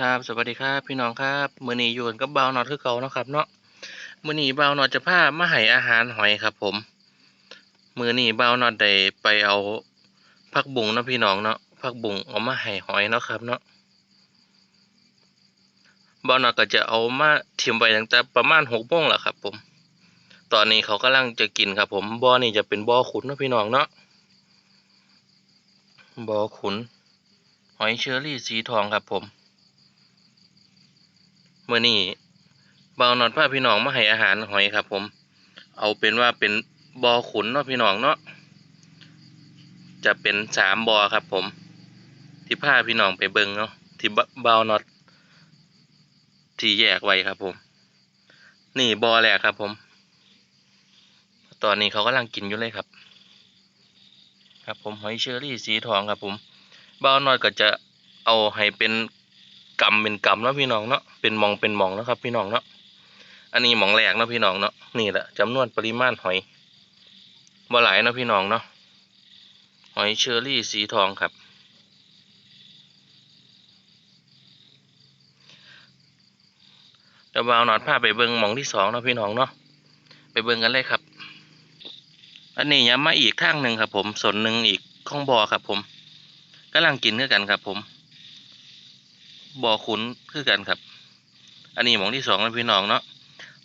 ครับสวัสดีครับพี่น้องครับมื้อนีอยู่กันกับบ่าวนอดคือเก่าเนาะครับเนาะมื้อนี้บ่าวนอดจะพามาให้อาหารหอยครับผม มื้อนี้บ่าวนอดได้ไปเอาผักบุ้งเนาะพี่น้องเนาะผักบุ้งเอามาให้หอยเนาะครับเนาะเบาวนอดก็จะเอามาถิ่มไว้ตั้งแต่ประมาณ6โมงแหล้วครับผม ตอนนี้เขากำลังจะกินครับผมบ่อนี่จะเป็นบ่อขุนเนาะพี่น้องเนาะบ่อขุน หอยเชอรี่สีทองครับผม เมื่อนี้เบาวนอนพาพี่น้องมาให้อาหารหอยครับ ผม เอาเป็นว่าเป็นบอขุนเนาะพี่น้องเนาะจะเป็นสามบอครับ ผม ที่พาพี่น้องไปเบิงเนาะที่บเบาวนอดที่แยกไว้ครับ ผม นี่บอแรกครับ ผม ตอนนี้เขากำลังกินอยู่เลยครับ ครับผมหอยเชอรี่สีทองครับ ผมเบาวนอดก็จะเอาให้เป็น กำเป็นกำเนาะพี่น้องเนาะเป็นมองเป็นมองนะครับ พี่น้องเนาะอันนี้มองแรกนะพี่น้องเนาะนี่แหละจำนวนปริมาณหอยบ่หลายนะพี่น้องเนาะหอยเชอรี่สีทองครับ เดี๋ยวบ่าวหนอดพาไปเบิ่งมองที่สองนะพี่น้องเนาะไปเบิ่งกันเลยครับ อันนี้ย้ำมาอีกทางหนึ่งครับ ผมส่วนหนึ่งอีกข้องบ่อครับ ผมกำลังกินคือกันครับ ผม บ่อขุนคือกันครับ อันนี้หมองที่สองแล้วพี่น้องเนาะ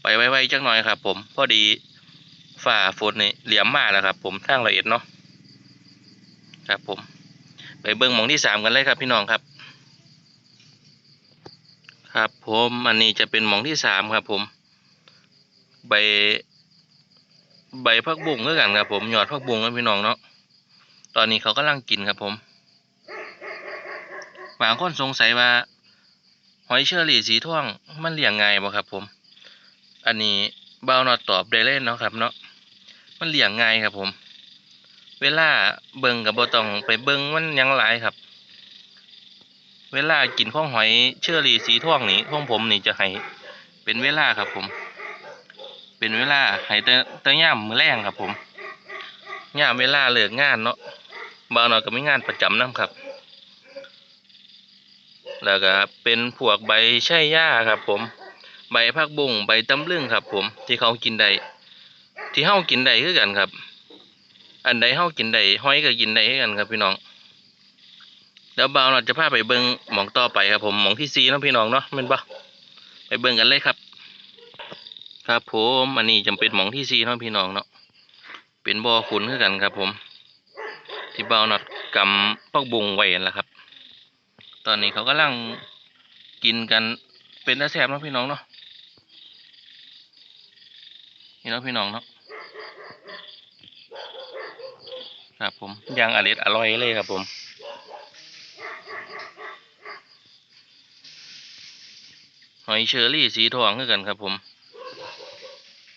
ไปไวๆจักหน่อยครับ ผมพอดีฝ่าฝนนี่เหลี่ยมมากแล้วครับ ผมทางละเอียดเนาะครับผม ไปเบิ่งหมองที่สามกันเลยครับ พี่น้องครับ ครับผมอันนี้จะเป็นหมองที่สามครับ ผมใบใบพักบุ้งคือกันครับผมยอดพักบุ้งนะพี่น้องเนาะตอนนี้เขากำลังกินครับผมบางคนสงสัยว่า หอยเชอรี่สีท่วงมันเลี้ยงง่ายบ่ครับ ผม อันนี้บ่าวนอตอบได้เลยเนาะครับ เนาะมันเลี้ยงง่ายครับ ผม เวลาเบิ่งกับบ่ต้องไปเบิ่งมันยังหลายครับ เวลากินของหอยเชอรี่สีท่วงนี่ของผมนี่จะให้เป็นเวลาครับ ผม เป็นเวลาให้แต่แต่ย่ามมือแรงครับ ผมย่ามเวลาเลิกงานเนาะบ่าวนอก็มีงานประจำนํครับ แล้วก็เป็นพวกใบไช่ย่าครับผม ใบผักบุ้งใบตำลึงครับ ผมที่เขากินได้ที่เฮากินได้คือกันครับ อันใดเฮากินได้ห้อยก็กินได้คือกันครับ พี่น้องเดี๋ยวบ่าวเราจะพาไปเบิ่งหมองต่อไปครับผมหมองที่4เนาะพี่น้องเนาะแม่นบ่ไปเบิ่งกันเลยครับ ครับผมอันนี้จำเป็นหมองที่4เนาะพี่น้องเนาะเป็นบ่อขุนคือกันครับ ผม ที่บ่าวนัดกำผักบุ้งไว้แหละครับ ตอนนี้เขากำลังกินกันเป็นตาแสบเนาะพี่น้องเนาะนี่เนาะพี่น้องเนาะครับผมยางอร่อยอร่อยเลยครับผมหอยเชอรี่สีทองคือกันครับผม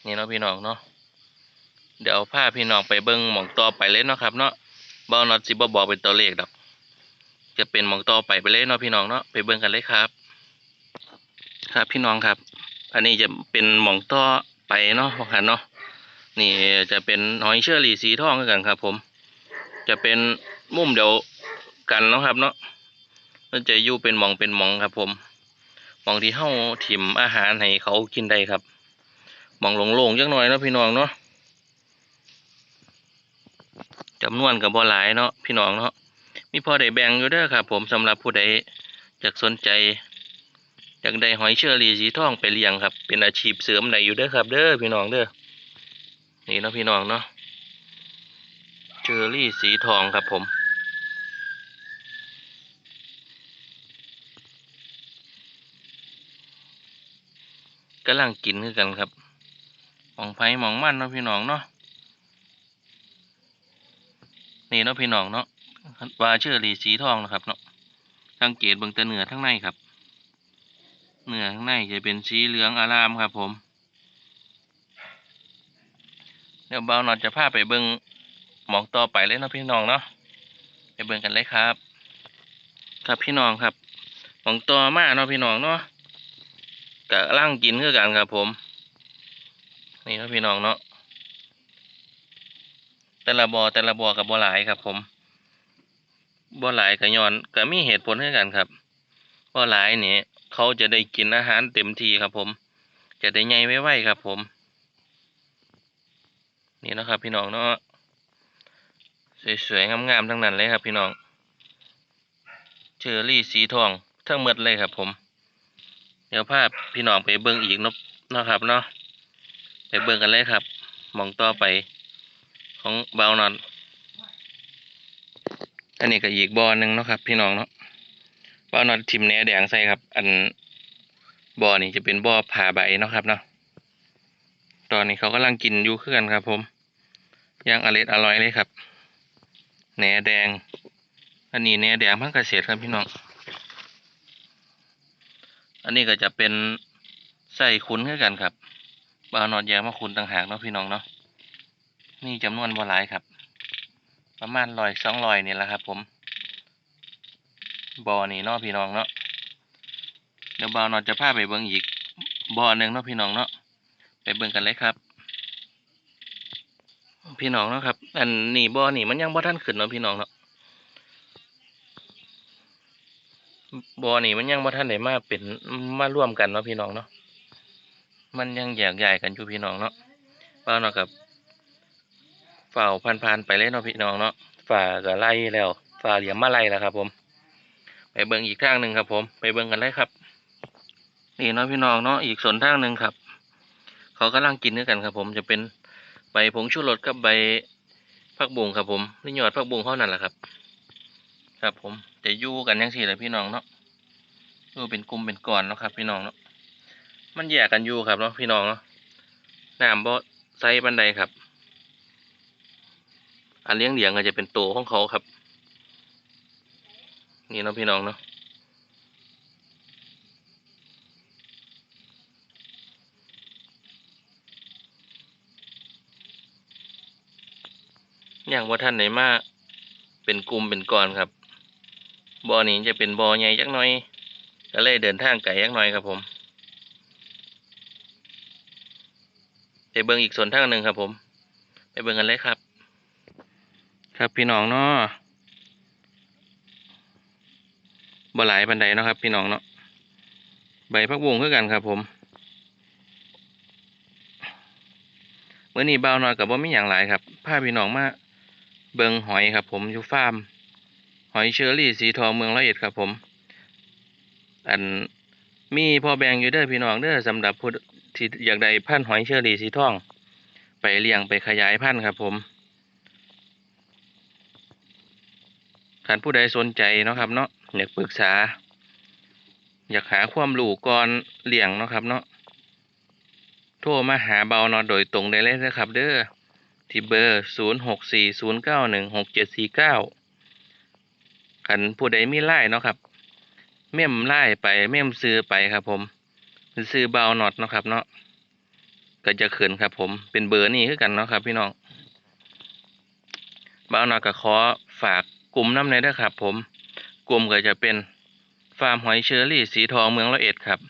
นี่เนาะพี่น้องเนาะเดี๋ยวพาพี่น้องไปเบิ้งหมองต่อไปเลยเนาะครับเนาะบ่าวนอตสิบ่บอกเป็นตัวเลขดอก จะเป็นมองต่อไปไปเลยเนาะพี่น้องเนาะไปเบิ่งกันเลยครับ ครับพี่น้องครับ อันนี้จะเป็นมองต่อไปเนาะพ่อคันเนาะนี่จะเป็นหอยเชอรี่สีทองกันครับ ผม จะเป็นมุมเดียวกันเนาะครับ เนาะมันจะอยู่เป็นมองเป็นมองครับ ผมมองที่เฮาถิ่มอาหารให้เขากินได้ครับมองโล่งๆจังหน่อยเนาะพี่น้องเนาะจำนวนกับบ่หลายเนาะพี่น้องเนาะ มีพอได้แบ่งอยู่เด้อครับผมสำหรับผู้ใดอยากสนใจอยากได้หอยเชอรี่สีทองไปเลี้ยงครับ เป็นอาชีพเสริมได้อยู่เด้อครับ เด้อพี่น้องเด้อนี่เนาะพี่น้องเนาะเชอรี่สีทองครับผมกำลังกินคือกันครับมองไผ่มองมันเนาะพี่น้องเนาะนี่เนาะพี่น้องเนาะ ว่าเชอรีสีทองนะครับเนาะสังเกตเบิ่งแต่เหนือทั้งในครับเหนือข้างในจะเป็นสีเหลืองอารามครับ ผมเดี๋ยวเบาหนอดจะพาไปเบิ่งหมองต่อไปเลยเนาะพี่น้องเนาะไปเบิ่งกันเลยครับ ครับพี่น้องครับหมองต่อมาเนาะพี่น้องเนาะกะล่างกินคือกันครับผม นี่นะพี่น้องเนาะแต่ละบอแต่ละบอกับบ่หลายครับ ผม บ่หลายก็ย้อนก็มีเหตุผลคือกันครับบ่หลายนี่เขาจะได้กินอาหารเต็มทีครับผม จะได้ใหญ่ไวๆครับผม นี่นะครับพี่น้องเนาะสวยๆงามๆทั้งนั้นเลยครับ พี่น้องเชอรี่สีทองทั้งหมดเลยครับ ผม เดี๋ยวพาพพี่น้องไปเบิ่งอีกนาะเนาะครับเนาะไปเบิ่งกันเลยครับมองต่อไปของเบานอน อันนี้ก็อีกบ่อหนึ่งเนาะครับ พี่น้องเนาะบ่อนอนทิมแหนแดงใส่ครับ อันบ่อนี่จะเป็นบ่อผ่าใบเนาะครับเนาะตอนนี้เขากำลังกินอยู่คือกันครับผมย่างอร่อยอร่อยเลยครับแหนแดง อันนี้แหนแดงพังเกษตรครับพี่น้อง อันนี้ก็จะเป็นไส้คุ้นคือกันครับบ่าวนอนแยกมาคุ้นต่างหากเนาะพี่น้องเนาะนี่จำนวนบ่หลายครับ ประมาณร้อยสองร้อยนี่แหละครับ ผมบ่อนี่เนาะพี่น้องเนาะเดี๋ยวบ่าวนอนจะพาไปเบิ่งอีกบ่อหนึ่งเนาะพี่น้องเนาะไปเบิ่งกันเลยครับ พี่น้องเนาะครับ อันนี้บ่อนี่มันยังบ่ทันขึ้นเนาะพี่น้องเนาะบ่อนี่มันยังบ่ทันได้มาเป็นมาร่วมกันเนาะพี่น้องเนาะมันยังแยกย้ายกันอยู่พี่น้องเนาะบ่าวนอนกับ ฝ่าผ่านๆไปเลยเนาะพี่น้องเนาะฝ่าก็ไล่แล้วฝ่าเหลี่ยมมาไล่แล้วครับผม ไปเบิ่งอีกทางหนึ่งครับ ผม ไปเบิ่งกันเลยครับ นี่เนาะพี่น้องเนาะอีกส่วนทางหนึ่งครับ เขากำลังกินด้วยกันครับ ผมจะเป็นใบผงชูรสกับใบผักบุ้งครับ ผมนี่ยอดผักบุ้งเท่านั้นแหละครับ ครับผมจะยู่กันยังสี่เลยพี่น้องเนาะอยู่เป็นกลุ่มเป็นก้อนเนาะครับ พี่น้องเนาะมันแยกกันอยู่ครับเนาะพี่น้องเนาะน้ำบ่ใส่บันไดครับ อันเลี้ยงเหลียงก็จะเป็นโตของเขาครับ นี่เนาะพี่น้องเนาะอย่างว่าท่านไหนมาเป็นกลุ่มเป็นก้อนครับบ่อนี้จะเป็นบ่อใหญ่จักหน่อยก็เลยเดินทางไกลจักหน่อยครับผมไปเบิ่งอีกส่วนทางหนึ่งครับผม ไปเบิ่งกันเลยครับ ครับพี่น้องเนาะบ่หลายบันไดเนาะครับ พี่น้องเนาะใบพักบุ้งคือกันครับผมเมื่อนี้เบาหน่อยกับว่ามีอย่างหลายครับพาพี่น้องมาเบิงหอยครับ ผมอยู่ฟาร์ม หอยเชอรี่สีทองเมืองร้อยเอ็ดครับ ผม อันมีพอแบ่งอยู่เด้อพี่น้องเด้อสำหรับผู้ที่อยากได้พันธุ์หอยเชอรี่สีทอง ไปเลี้ยงไปขยายพันธุ์ครับ ผม ท่านผู้ใดสนใจเนาะครับเนาะอยากปรึกษา อยากหาความรู้ก่อนเลี้ยงเนาะครับเนาะโทรมาหาเบานาะโดยตรงได้เลยนะครับ เด้อที่เบอร์ศูนย์หกสี่ศูนย์เก้าหนึ่งหกเจ็ดสี่เก้าขันผู้ใดมีไล่เนาะครับ เม่มไล่ไปเม่มซื้อไปครับผมซื้อเบาหนอดเนาะครับเนาะก็จะขึ้นครับผมเป็นเบอร์นี่คือกันเนาะครับ พี่น้องเบาหนอดก็ขอฝาก กลุ่มน้ำในด้ครับ ผม กลุ่มก็จะเป็นฟาร์มหอยเชอรี่สีทองเมืองร้อยเอ็ดครับ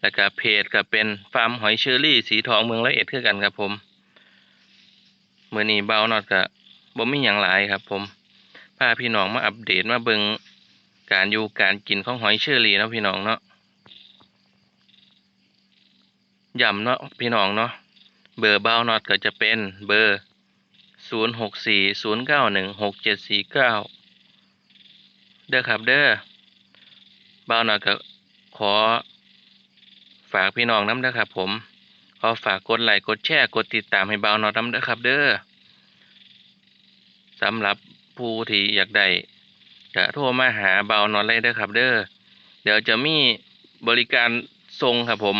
แล้วก็เพจก็เป็นฟาร์มหอยเชอรี่สีทองเมืองร้อยเอ็ดคือกันครับผมเมื่อนี้เบาหนอดก็บ่มีอย่างหลายครับ ผมพาพี่น้องมาอัปเดตมาเบิงการอยู่การกินของหอยเชอรี่เนาะพี่น้องเนาะย้ำเนาะพี่น้องเนาะเบอร์เบาหนอดก็จะเป็นเบอร์ ศูนย์หกสี่ศูนย์เก้าหนึ่งหกเจ็ดสี่เก้าเด้อครับเด้อเบาหนอดก็ขอฝากพี่น้องน้ำเด้อครับ ผม ขอฝากกดไลค์กดแชร์กดติดตามให้เบาหนอดน้ำเด้อครับ เด้อสำหรับผู้ที่อยากได้จะโทรมาหาเบาหนอดเลยเด้อครับ เด้อเดี๋ยวจะมีบริการส่งครับผม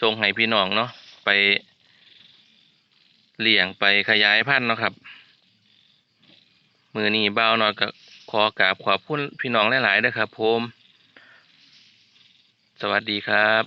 ส่งให้พี่น้องเนาะไป เลี้ยงไปขยายพันธุ์เนาะครับ มือนี้เบาหน่อยก็ขอกราบขอบคุณพี่น้องหลายๆด้อครับผม สวัสดีครับ